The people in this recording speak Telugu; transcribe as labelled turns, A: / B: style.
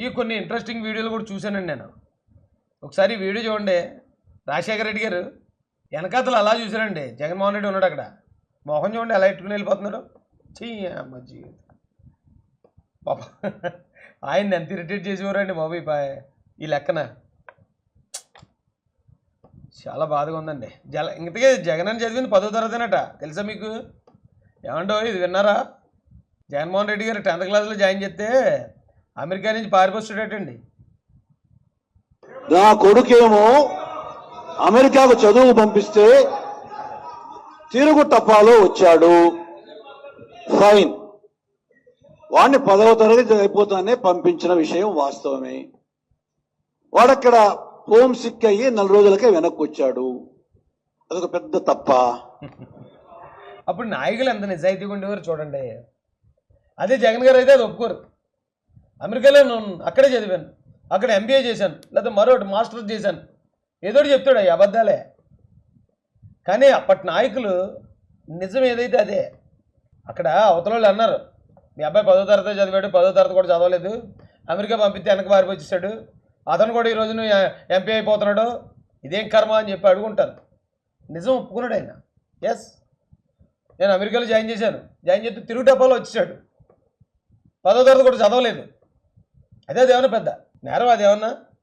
A: ఈ కొన్ని ఇంట్రెస్టింగ్ వీడియోలు కూడా చూశానండి నేను. ఒకసారి వీడియో చూడండి. రాజశేఖర రెడ్డి గారు వెనకాతలు అలా చూశారండి. జగన్మోహన్ రెడ్డి ఉన్నాడు అక్కడ. మోహన్ చూడండి ఎలా ఎట్టుకుని వెళ్ళిపోతున్నాడు చెయ్యమ్మ జీవితం. పాప. ఆయన ఎంత ఇరిటేట్ చేసేవారండి బాబు ఈ పా- ఈ లెక్కన. చాలా బాధగా ఉందండి. జల ఇంతకే జగన్ అని చదివింది పదో తరగతినట. తెలుసా మీకు? ఏమంటో ఇది విన్నారా? జగన్మోహన్ రెడ్డి గారు టెన్త్ క్లాస్లో జాయిన్ చేస్తే అమెరికా నుంచి పారిపోస్తాడటండి
B: నా కొడుకేమో అమెరికాకు చదువు పంపిస్తే తిరుగు టపాలో వచ్చాడు. ఫైన్. వాడిని పదవ తరగతి అయిపోతానే పంపించిన విషయం వాస్తవమే. వాడక్కడ హోమ్ సిక్ అయ్యి నెల రోజులకే వెనక్కి వచ్చాడు. అదొక పెద్ద తప్ప.
A: అప్పుడు నాయకులు ఎంత నిజాయితీగా ఉండేవారు చూడండి. అదే జగన్ గారు అయితే అది ఒప్పుకోరు. అమెరికాలో నేను అక్కడే చదివాను. అక్కడ ఎంబీఏ చేశాను. లేదా మరొకటి మాస్టర్స్ చేశాను. ఏదో చెప్తాడు అవి అబద్ధాలే. కానీ అప్పటి నాయకులు నిజం ఏదైతే అదే. అక్కడ అవతల వాళ్ళు అన్నారు మీ అబ్బాయి పదో తరగతి చదివాడు పదో తరగతి కూడా చదవలేదు. అమెరికా పంపిస్తే వెనక వారిపై వచ్చేసాడు. అతను కూడా ఈ ఎంపీ అయిపోతున్నాడు. ఇదేం కర్మ? అని చెప్పి అడుగుంటారు. నిజం ఒప్పుకున్నాడు ఆయన. ఎస్ నేను అమెరికాలో జాయిన్ చేశాను. జాయిన్ చేస్తే తిరుగు టపాలో వచ్చేసాడు. పదో తరగతి కూడా చదవలేదు. అదే అదేమన్నా పెద్ద నేరం అదేమన్నా